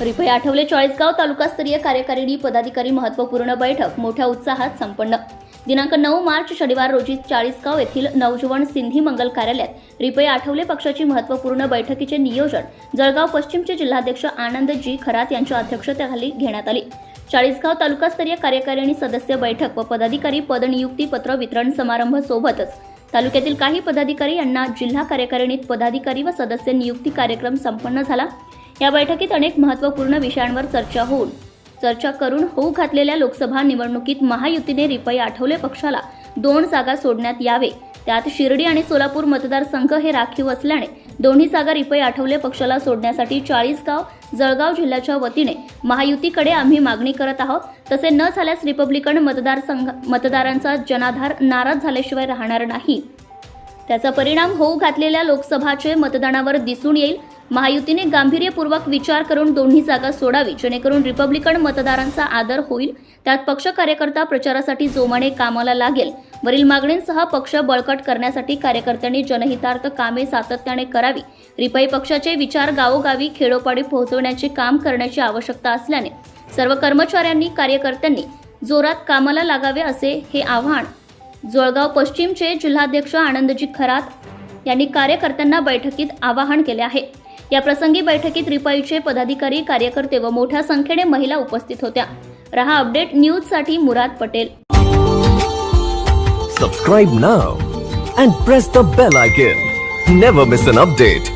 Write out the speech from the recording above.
रिपई आठवले चाळीसगाव तालुकास्तरीय कार्यकारिणी पदाधिकारी महत्त्वपूर्ण बैठक मोठ्या उत्साहात संपन्न. दिनांक नऊ मार्च शनिवार रोजी चाळीसगाव येथील नवजीवन सिंधी मंगल कार्यालयात रिपई आठवले पक्षाची महत्त्वपूर्ण बैठकीचे नियोजन जळगाव पश्चिमचे जिल्हाध्यक्ष आनंदजी खरात यांच्या अध्यक्षतेखाली घेण्यात आली. चाळीसगाव तालुकास्तरीय कार्यकारिणी सदस्य बैठक व पदाधिकारी पदनियुक्ती पत्र वितरण समारंभ सोबतच तालुक्यातील काही पदाधिकारी यांना जिल्हा कार्यकारिणीत पदाधिकारी व सदस्य नियुक्ती कार्यक्रम संपन्न झाला. या बैठकीत अनेक महत्त्वपूर्ण विषयांवर चर्चा होऊन चर्चा करून होऊ घातलेल्या लोकसभा निवडणुकीत महायुतीने रिपाई आठवले पक्षाला दोन जागा सोडण्यात यावे त्यात शिर्डी आणि सोलापूर मतदारसंघ हे राखीव असल्याने दोन्ही जागा रिपई आठवले पक्षाला सोडण्यासाठी चाळीसगाव जळगाव जिल्ह्याच्या वतीने महायुतीकडे आम्ही मागणी करत आहोत. तसे न झाल्यास रिपब्लिकन मतदारसंघ मतदारांचा जनाधार नाराज झाल्याशिवाय राहणार नाही. त्याचा परिणाम होऊ घातलेल्या लोकसभाचे मतदानावर दिसून येईल. महायुतीने गांभीर्यपूर्वक विचार करून दोन्ही जागा सोडावी जेणेकरून रिपब्लिकन मतदारांचा आदर होईल. त्यात पक्ष कार्यकर्ता प्रचारासाठी जोमाने कामाला लागेल. वरील मागणींसह पक्ष बळकट करण्यासाठी कार्यकर्त्यांनी जनहितार्थ कामे सातत्याने करावी. रिपाई पक्षाचे विचार गावोगावी खेडोपाडी पोहोचवण्याचे काम करण्याची आवश्यकता असल्याने सर्व कर्मचाऱ्यांनी कार्यकर्त्यांनी जोरात कामाला लागावे असे हे आव्हान जळगाव पश्चिमचे जिल्हाध्यक्ष आनंदजी खरात यांनी कार्यकर्त्यांना बैठकीत आवाहन केले आहे. या प्रसंगी बैठकीत रिपाईचे पदाधिकारी कार्यकर्ते व मोठ्या संख्येने महिला उपस्थित होत्या. रहा अपडेट न्यूजसाठी Murad Patel. Subscribe now and press the bell icon never miss an update